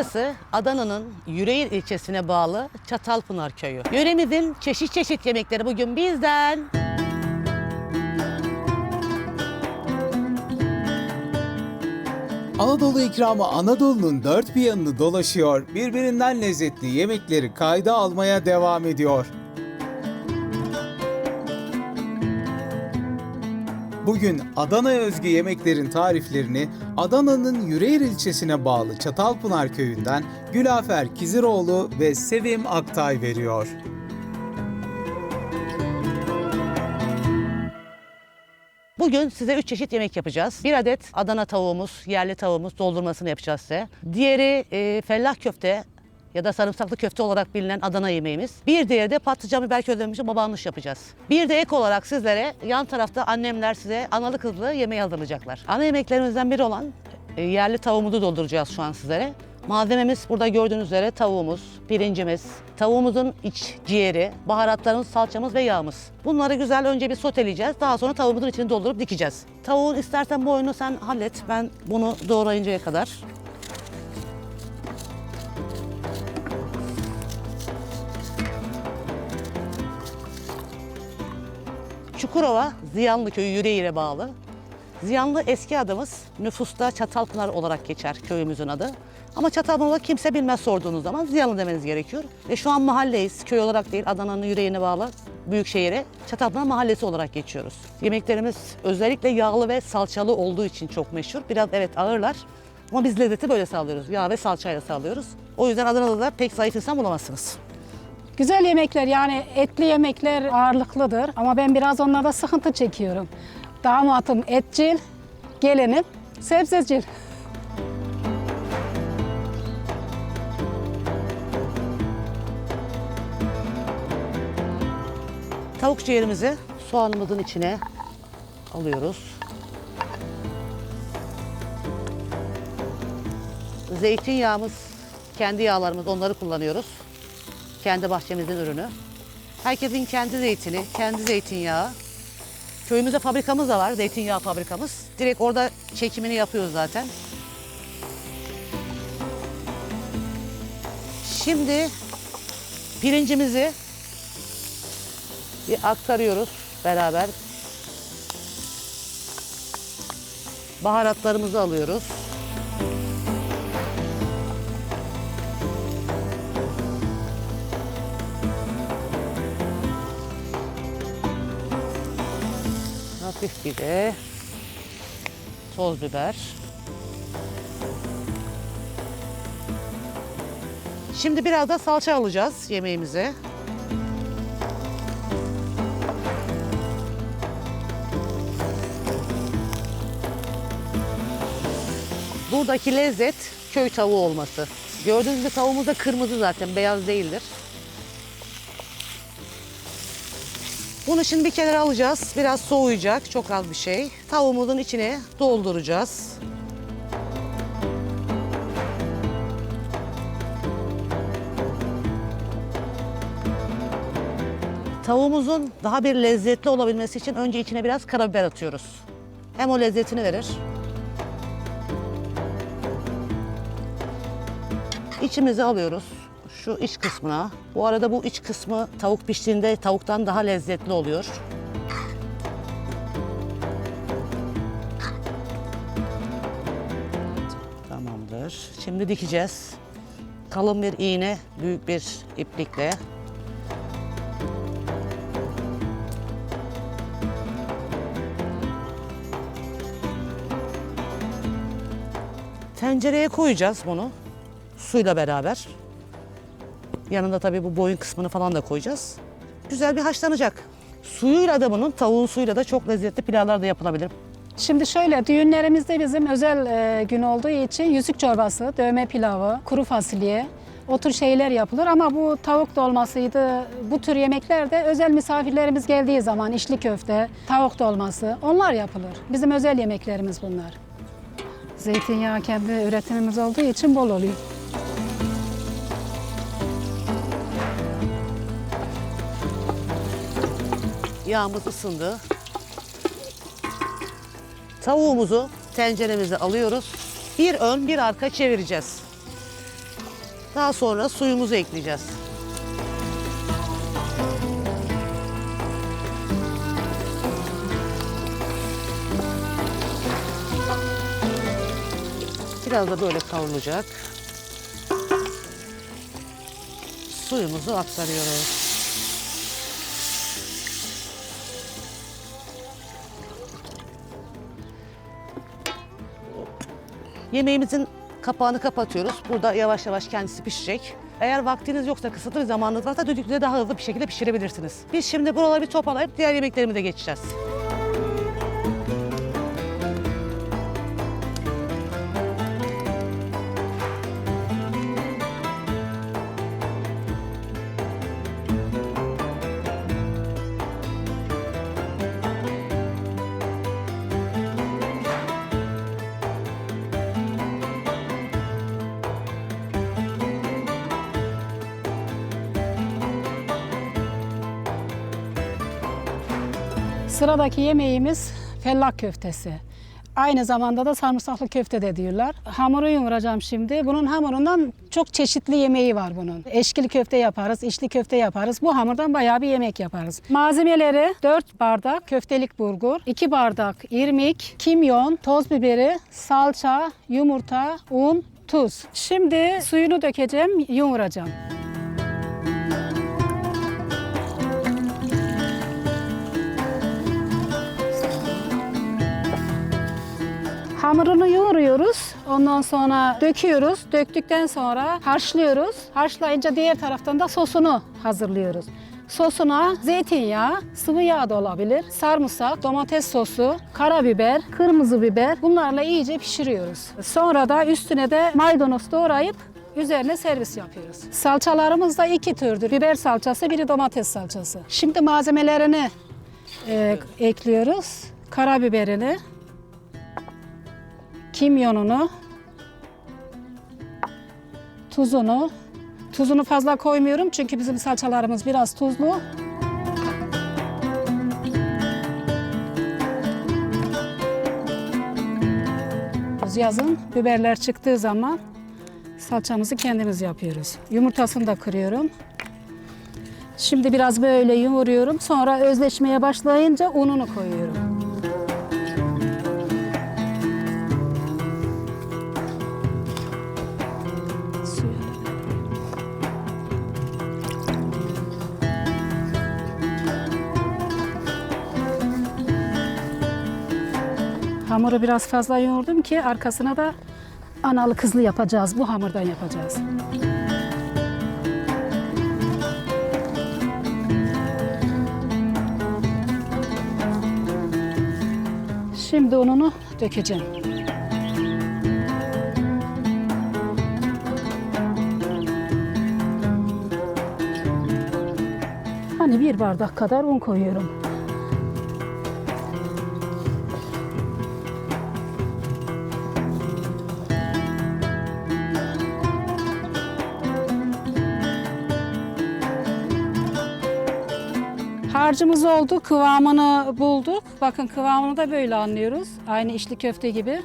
Burası Adana'nın Yüreğir ilçesine bağlı Çatalpınar köyü. Yöremizin çeşit çeşit yemekleri bugün bizden. Anadolu ikramı Anadolu'nun dört bir yanını dolaşıyor, birbirinden lezzetli yemekleri kayda almaya devam ediyor. Bugün Adana'ya özgü yemeklerin tariflerini Adana'nın Yüreğir ilçesine bağlı Çatalpınar köyünden Gülafer Kiziroğlu ve Sevim Aktay veriyor. Bugün size üç çeşit yemek yapacağız. Bir adet Adana tavuğumuz, yerli tavuğumuz doldurmasını yapacağız size. Diğeri e, fellah köfte ya da sarımsaklı köfte olarak bilinen Adana yemeğimiz. Bir diğeri de patlıcan biber közlenmişi babanmış yapacağız. Bir de ek olarak sizlere yan tarafta annemler size analı kızlı yemeği hazırlayacaklar. Ana yemeklerimizden biri olan e, yerli tavuğumuzu dolduracağız şu an sizlere. Malzememiz burada gördüğünüz üzere tavuğumuz, pirincimiz, tavuğumuzun iç ciğeri, baharatlarımız, salçamız ve yağımız. Bunları güzel önce bir soteleyeceğiz. Daha sonra tavuğumuzun içini doldurup dikeceğiz. Tavuğun istersen boyunu sen hallet. Ben bunu doğrayıncaya kadar Çukurova Ziyanlı köyü Yüreğir'e bağlı. Ziyanlı eski adımız nüfusta Çatalpınar olarak geçer köyümüzün adı. Ama Çatalpınar kimse bilmez sorduğunuz zaman Ziyanlı demeniz gerekiyor. Ve şu an mahalleyiz. Köy olarak değil Adana'nın yüreğine bağlı büyük şehire Çatalpınar mahallesi olarak geçiyoruz. Yemeklerimiz özellikle yağlı ve salçalı olduğu için çok meşhur. Biraz evet ağırlar ama biz lezzeti böyle sağlıyoruz. Yağ ve salçayla sağlıyoruz. O yüzden Adana'da da pek zayıf insan bulamazsınız. Güzel yemekler yani etli yemekler ağırlıklıdır ama ben biraz onlarda sıkıntı çekiyorum. Damatım etçil, gelinim sebzecil. Tavuk ciğerimizi soğanımızın içine alıyoruz. Zeytinyağımız, kendi yağlarımız onları kullanıyoruz. Kendi bahçemizin ürünü. Herkesin kendi zeytini, kendi zeytinyağı. Köyümüzde fabrikamız da var, zeytinyağı fabrikamız. Direkt orada çekimini yapıyoruz zaten. Şimdi pirincimizi bir aktarıyoruz beraber. Baharatlarımızı alıyoruz. Hafif bir de toz biber. Şimdi biraz da salça alacağız yemeğimize. Buradaki lezzet köy tavuğu olması. Gördüğünüz gibi tavuğumuz da kırmızı zaten, beyaz değildir. Bunu şimdi bir kenara alacağız. Biraz soğuyacak, çok az bir şey. Tavuğumuzun içine dolduracağız. Tavuğumuzun daha bir lezzetli olabilmesi için önce içine biraz karabiber atıyoruz. Hem o lezzetini verir. İçimizi alıyoruz şu iç kısmına. Bu arada bu iç kısmı tavuk piştiğinde tavuktan daha lezzetli oluyor. Tamamdır. Şimdi dikeceğiz. Kalın bir iğne, büyük bir iplikle. Tencereye koyacağız bunu suyla beraber. Yanında tabii bu boyun kısmını falan da koyacağız. Güzel bir haşlanacak. Suyuyla da bunun, tavuğun suyuyla da çok lezzetli pilavlar da yapılabilir. Şimdi şöyle düğünlerimizde bizim özel e, gün olduğu için yüzük çorbası, dövme pilavı, kuru fasulye o tür şeyler yapılır ama bu tavuk dolmasıydı. Bu tür yemekler de özel misafirlerimiz geldiği zaman içli köfte, tavuk dolması onlar yapılır. Bizim özel yemeklerimiz bunlar. Zeytinyağı kendi üretimimiz olduğu için bol oluyor. Yağımız ısındı. Tavuğumuzu tenceremize alıyoruz. Bir ön bir arka çevireceğiz. Daha sonra suyumuzu ekleyeceğiz. Biraz da böyle kavrulacak. Suyumuzu aktarıyoruz. Yemeğimizin kapağını kapatıyoruz. Burada yavaş yavaş kendisi pişecek. Eğer vaktiniz yoksa, kısıtlı bir zamanınız varsa düdüklüde daha hızlı bir şekilde pişirebilirsiniz. Biz şimdi buraları bir toparlayıp diğer yemeklerimize geçeceğiz. Sıradaki yemeğimiz fellah köftesi. Aynı zamanda da sarımsaklı köfte de diyorlar. Hamuru yoğuracağım şimdi. Bunun hamurundan çok çeşitli yemeği var bunun. Eşkili köfte yaparız, içli köfte yaparız. Bu hamurdan bayağı bir yemek yaparız. Malzemeleri 4 bardak köftelik bulgur, 2 bardak irmik, kimyon, toz biberi, salça, yumurta, un, tuz. Şimdi suyunu dökeceğim, yoğuracağım. Hamurunu yoğuruyoruz. Ondan sonra döküyoruz. Döktükten sonra haşlıyoruz. Haşlayınca diğer taraftan da sosunu hazırlıyoruz. Sosuna zeytinyağı, sıvı yağ da olabilir, sarımsak, domates sosu, karabiber, kırmızı biber bunlarla iyice pişiriyoruz. Sonra da üstüne de maydanoz doğrayıp Üzerine servis yapıyoruz. Salçalarımız da iki türdür. Biber salçası, biri domates salçası. Şimdi malzemelerini e, ekliyoruz. Karabiberini, kimyonunu, tuzunu. Tuzunu fazla koymuyorum çünkü bizim salçalarımız biraz tuzlu. Yazın biberler çıktığı zaman salçamızı kendimiz yapıyoruz. Yumurtasını da kırıyorum. Şimdi biraz böyle yoğuruyorum. Sonra özleşmeye başlayınca ununu koyuyorum. Hamuru biraz fazla yoğurdum ki arkasına da analı kızlı yapacağız. Bu hamurdan yapacağız. Şimdi ununu dökeceğim. Hani bir bardak kadar un koyuyorum. Harcımız oldu, kıvamını bulduk. Bakın kıvamını da böyle anlıyoruz. Aynı içli köfte gibi.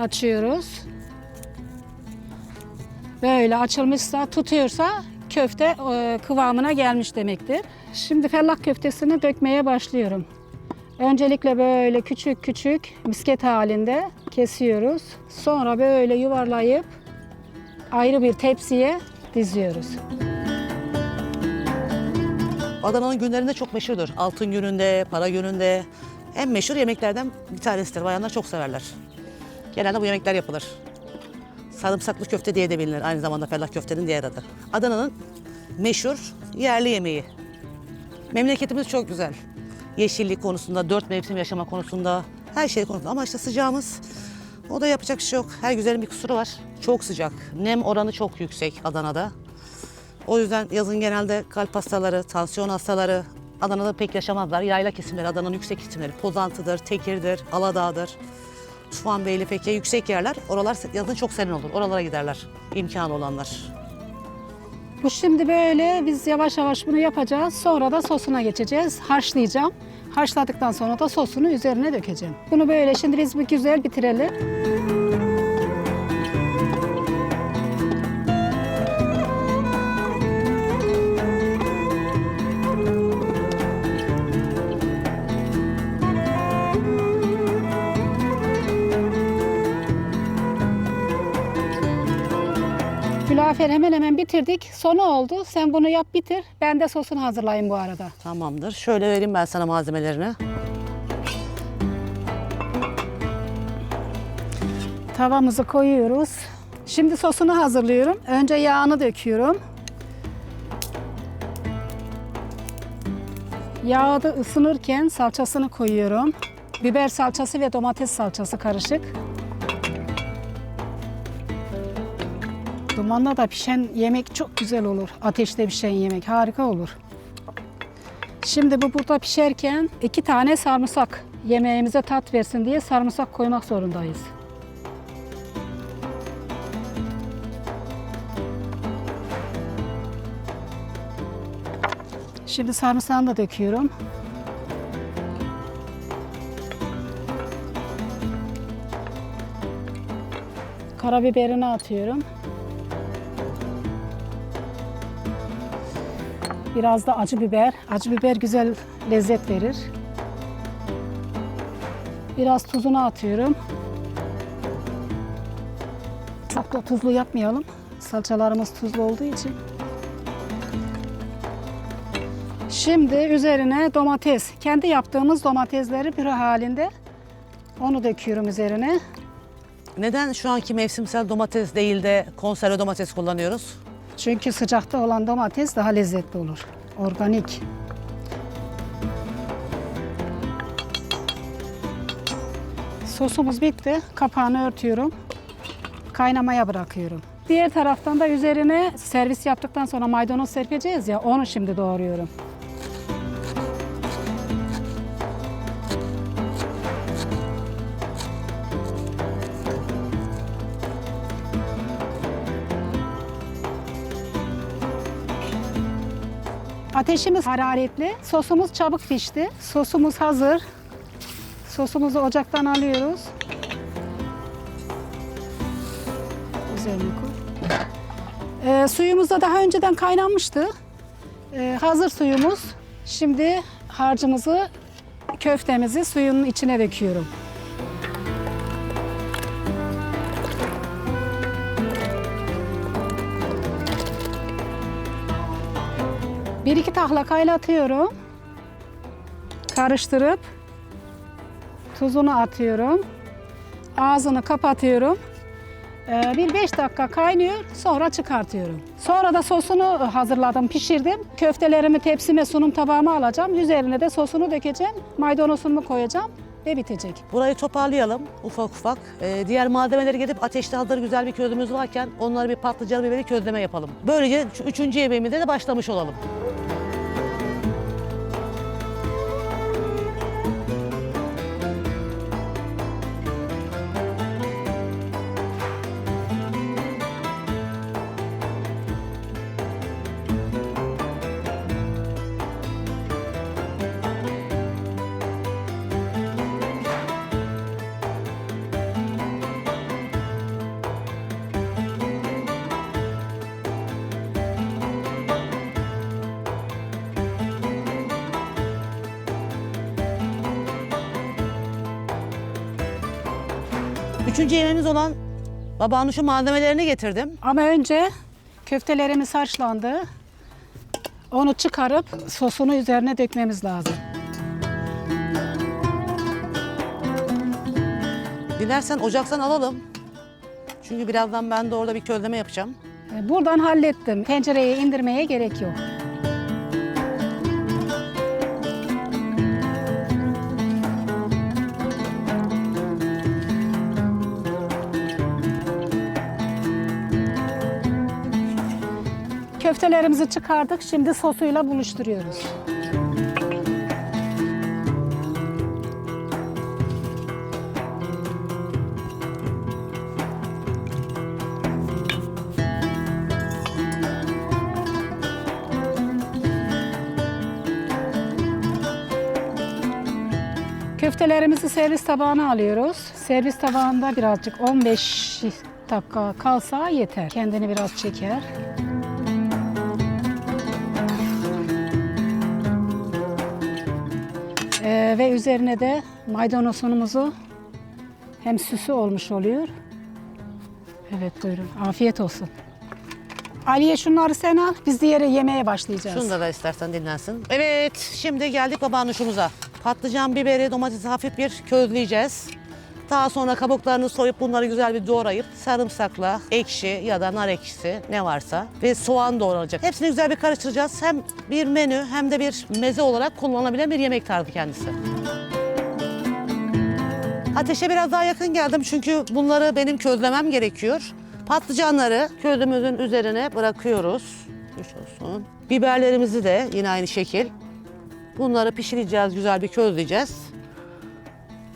Açıyoruz. Böyle açılmışsa, tutuyorsa köfte e, kıvamına gelmiş demektir. Şimdi fellah köftesini dökmeye başlıyorum. Öncelikle böyle küçük küçük misket halinde kesiyoruz. Sonra böyle yuvarlayıp ayrı bir tepsiye diziyoruz. Adana'nın günlerinde çok meşhurdur. Altın gününde, para gününde. En meşhur yemeklerden bir tanesidir. Bayanlar çok severler. Genelde bu yemekler yapılır. Sarımsaklı köfte diye de bilinir. Aynı zamanda fellah köftenin diğer adı. Adana'nın meşhur yerli yemeği. Memleketimiz çok güzel. Yeşillik konusunda, dört mevsim yaşama konusunda, her şey konusunda. Ama işte sıcağımız, o da yapacak bir şey yok. Her güzelin bir kusuru var. Çok sıcak. Nem oranı çok yüksek Adana'da. O yüzden yazın genelde kalp hastaları, tansiyon hastaları Adana'da pek yaşamazlar. Yayla kesimleri, Adana'nın yüksek kesimleri. Pozantı'dır, Tekir'dir, Aladağ'dır. Tufan Beyli peki yüksek yerler. Oralar yazın çok serin olur. Oralara giderler imkanı olanlar. Bu şimdi böyle biz yavaş yavaş bunu yapacağız. Sonra da sosuna geçeceğiz. Haşlayacağım. Haşladıktan sonra da sosunu üzerine dökeceğim. Bunu böyle şimdi biz bir güzel bitirelim. Gülafer hemen hemen bitirdik. Sonu oldu. Sen bunu yap bitir. Ben de sosunu hazırlayayım bu arada. Tamamdır. Şöyle vereyim ben sana malzemelerini. Tavamızı koyuyoruz. Şimdi sosunu hazırlıyorum. Önce yağını döküyorum. Yağı da ısınırken salçasını koyuyorum. Biber salçası ve domates salçası karışık. Dumanla da pişen yemek çok güzel olur. Ateşte pişen yemek harika olur. Şimdi bu burada pişerken iki tane sarımsak yemeğimize tat versin diye sarımsak koymak zorundayız. Şimdi sarımsağını da döküyorum. Karabiberini atıyorum. Biraz da acı biber. Acı biber güzel lezzet verir. Biraz tuzunu atıyorum. Çok da tuzlu yapmayalım. Salçalarımız tuzlu olduğu için. Şimdi üzerine domates. Kendi yaptığımız domatesleri püre halinde onu döküyorum üzerine. Neden şu anki mevsimsel domates değil de konserve domates kullanıyoruz? Çünkü sıcakta olan domates daha lezzetli olur. Organik. Sosumuz bitti. Kapağını örtüyorum. Kaynamaya bırakıyorum. Diğer taraftan da üzerine servis yaptıktan sonra maydanoz serpeceğiz ya onu şimdi doğruyorum. Ateşimiz hararetli. Sosumuz çabuk pişti. Sosumuz hazır. Sosumuzu ocaktan alıyoruz. Üzerine koy. Ee, suyumuz da daha önceden kaynanmıştı. Ee, hazır suyumuz. Şimdi harcımızı, köftemizi suyun içine döküyorum. Bir iki tahla kaynatıyorum. Karıştırıp tuzunu atıyorum. Ağzını kapatıyorum. Ee, bir beş dakika kaynıyor. Sonra çıkartıyorum. Sonra da sosunu hazırladım, pişirdim. Köftelerimi tepsime, sunum tabağıma alacağım. Üzerine de sosunu dökeceğim. Maydanozumu koyacağım ve bitecek. Burayı toparlayalım ufak ufak. Ee, diğer malzemeleri gidip ateşte hazır güzel bir közümüz varken onları bir patlıcan biberi közleme yapalım. Böylece üçüncü yemeğimize de başlamış olalım. Üçüncü yemeğimiz olan babanuşun malzemelerini getirdim. Ama önce köftelerimiz haşlandı. Onu çıkarıp sosunu üzerine dökmemiz lazım. Dilersen ocaktan alalım. Çünkü birazdan ben de orada bir közleme yapacağım. Ee, Buradan hallettim. Tencereye indirmeye gerek yok. Köftelerimizi çıkardık. Şimdi sosuyla buluşturuyoruz. Köftelerimizi servis tabağına alıyoruz. Servis tabağında birazcık 15 dakika kalsa yeter. Kendini biraz çeker. Ee, ve üzerine de maydanozumuzu hem süsü olmuş oluyor. Evet buyurun. Afiyet olsun. Aliye şunları sen al. Biz diğeri yemeğe başlayacağız. Şunu da ver istersen dinlensin. Evet şimdi geldik babanuşumuza. Patlıcan, biberi, domatesi hafif bir közleyeceğiz. Daha sonra kabuklarını soyup bunları güzel bir doğrayıp sarımsakla ekşi ya da nar ekşisi ne varsa ve soğan doğranacak. Hepsini güzel bir karıştıracağız. Hem bir menü hem de bir meze olarak kullanılabilen bir yemek tarifi kendisi. Ateşe biraz daha yakın geldim çünkü bunları benim közlemem gerekiyor. Patlıcanları közümüzün üzerine bırakıyoruz. Olsun. Biberlerimizi de yine aynı şekil. Bunları pişireceğiz, güzel bir közleyeceğiz.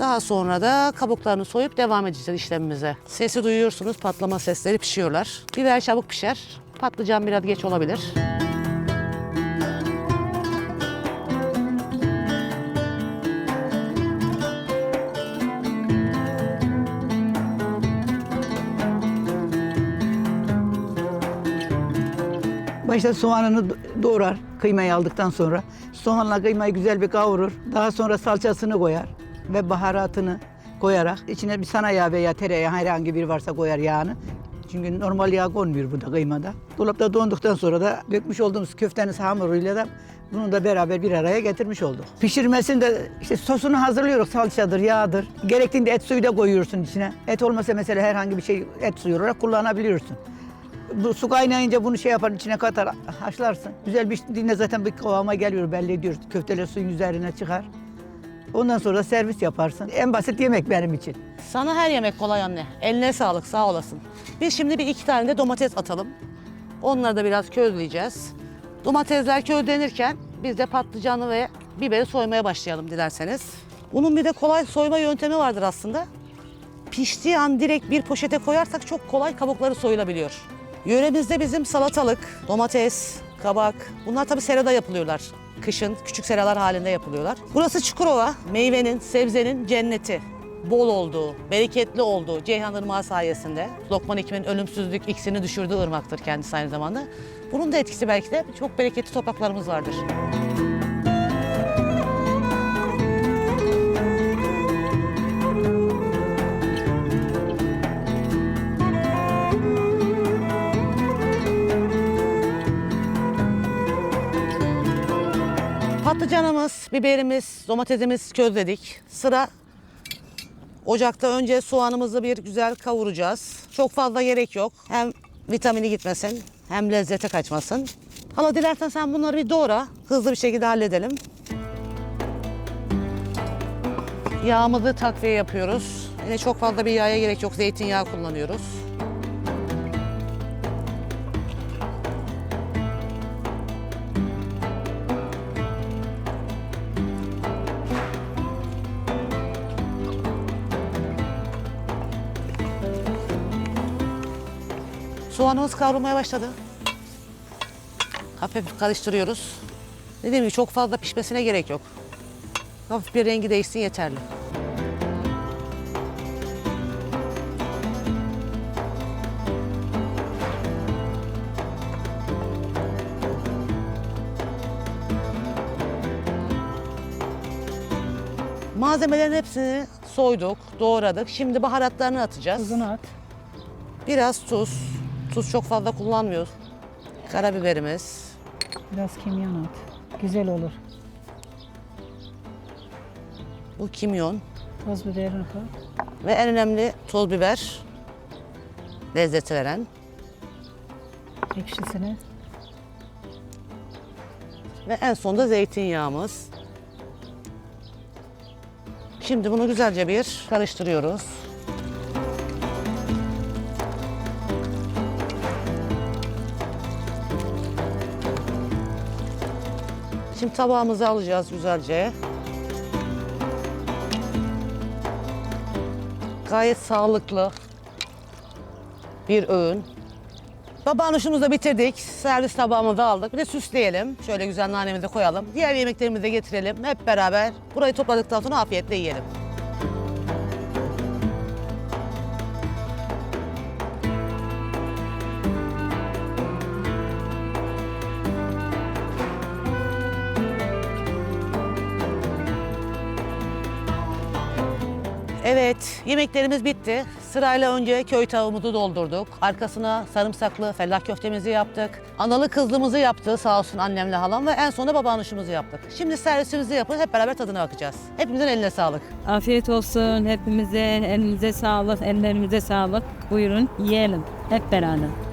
Daha sonra da kabuklarını soyup devam edeceğiz işlemimize. Sesi duyuyorsunuz, patlama sesleri pişiyorlar. Biber çabuk pişer, patlıcan biraz geç olabilir. Başta soğanını do- doğrar kıymayı aldıktan sonra. Soğanla kıymayı güzel bir kavurur. Daha sonra salçasını koyar ve baharatını koyarak içine bir sana yağ veya tereyağı herhangi bir varsa koyar yağını. Çünkü normal yağ konmuyor burada kıymada. Dolapta donduktan sonra da dökmüş olduğumuz köftenin hamuruyla da bunu da beraber bir araya getirmiş olduk. Pişirmesinde işte sosunu hazırlıyoruz. Salçadır, yağdır. Gerektiğinde et suyu da koyuyorsun içine. Et olmasa mesela herhangi bir şey et suyu olarak kullanabiliyorsun. Bu su kaynayınca bunu şey yapar içine katar haşlarsın. Güzel bir dinle zaten bir kıvama geliyor belli ediyoruz. Köfteler suyun üzerine çıkar. Ondan sonra servis yaparsın. En basit yemek benim için. Sana her yemek kolay anne. Eline sağlık, sağ olasın. Biz şimdi bir iki tane de domates atalım. Onları da biraz közleyeceğiz. Domatesler közlenirken biz de patlıcanı ve biberi soymaya başlayalım dilerseniz. Bunun bir de kolay soyma yöntemi vardır aslında. Piştiği an direkt bir poşete koyarsak çok kolay kabukları soyulabiliyor. Yöremizde bizim salatalık, domates, kabak bunlar tabii serada yapılıyorlar. Kışın küçük seralar halinde yapılıyorlar. Burası Çukurova, meyvenin, sebzenin cenneti. Bol olduğu, bereketli olduğu Ceyhan Irmağı sayesinde Lokman Hekim'in ölümsüzlük iksirini düşürdüğü ırmaktır kendisi aynı zamanda. Bunun da etkisi belki de çok bereketli topraklarımız vardır. Patlıcanımız, biberimiz, domatesimiz közledik. Sıra ocakta önce soğanımızı bir güzel kavuracağız. Çok fazla gerek yok. Hem vitamini gitmesin hem lezzete kaçmasın. Hala dilersen sen bunları bir doğra. Hızlı bir şekilde halledelim. Yağımızı takviye yapıyoruz. Yine çok fazla bir yağa gerek yok. Zeytinyağı kullanıyoruz. Soğanımız kavrulmaya başladı. Hafif karıştırıyoruz. Dediğim gibi çok fazla pişmesine gerek yok. Hafif bir rengi değişsin yeterli. Malzemelerin hepsini soyduk, doğradık. Şimdi baharatlarını atacağız. Tuzunu at. Biraz tuz. Tuz çok fazla kullanmıyoruz. Karabiberimiz. Biraz kimyon at. Güzel olur. Bu kimyon. Toz biberini koy. Ve en önemli toz biber. Lezzeti veren. Ekşisini. Ve en sonunda zeytinyağımız. Şimdi bunu güzelce bir karıştırıyoruz. Şimdi tabağımıza alacağız güzelce. Gayet sağlıklı bir öğün. Babanuşumuzu da bitirdik. Servis tabağımızı aldık. Bir de süsleyelim. Şöyle güzel nanemizi koyalım. Diğer yemeklerimizi de getirelim. Hep beraber burayı topladıktan sonra afiyetle yiyelim. Evet, yemeklerimiz bitti. Sırayla önce köy tavuğumuzu doldurduk. Arkasına sarımsaklı fellah köftemizi yaptık. Analı kızlımızı yaptı sağ olsun annemle halam ve en sonunda babanuşumuzu yaptık. Şimdi servisimizi yapıp hep beraber tadına bakacağız. Hepimizin eline sağlık. Afiyet olsun hepimize, elinize sağlık, ellerimize sağlık. Buyurun yiyelim hep beraber.